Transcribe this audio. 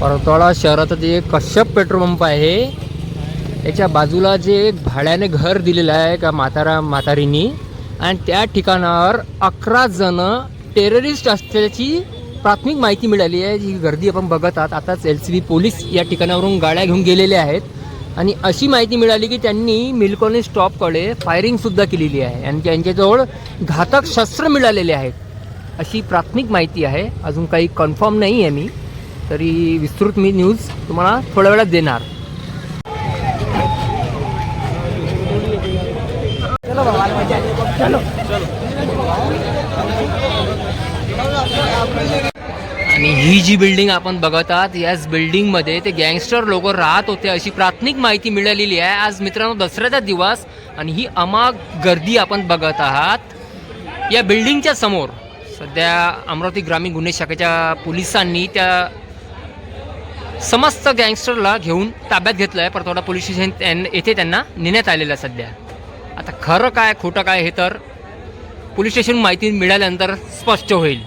परतवाडा शहराचं जे Kashyap petrol pump आहे. याच्या बाजूला जे एक भाड्याने घर दिलेलं आहे का म्हातारा म्हातारीनी. आणि त्या ठिकाणावर अकरा जण टेररिस्ट असल्याची प्राथमिक माहिती मिळाली आहे. जी गर्दी आपण बघत आहात आताच एल सी बी पोलीस या ठिकाणावरून गाड्या घेऊन गेलेले आहेत. आणि अशी माहिती मिळाली की त्यांनी मिल्कॉनी स्टॉपकडे फायरिंगसुद्धा केलेली आहे. आणि त्यांच्याजवळ घातक शस्त्र मिळालेले आहेत. अशी प्राथमिक माहिती आहे. अजून काही कन्फर्म नाही आहे मी. तरी विस्तृत मी न्यूज तुम्हाला थोड्या वेळात देणार. आणि ही जी बिल्डिंग आपण बघत आहात याच बिल्डिंगमध्ये ते गँगस्टर लोक राहत होते अशी प्राथमिक माहिती मिळालेली आहे. आज मित्रांनो दसऱ्याचा दिवस आणि ही अमाग गर्दी आपण बघत आहात. या बिल्डिंगच्या समोर सध्या अमरावती ग्रामीण गुन्हे शाखेच्या पोलिसांनी त्या समस्त गँगस्टरला घेऊन ताब्यात घेतलं आहे परतवाडा पोलीस स्टेशन त्यां- येथे त्यांना नेण्यात आलेलं आहे सध्या. आता खरं काय खोटं काय हे तर पोलीस स्टेशन माहिती मिळाल्यानंतर स्पष्ट होईल.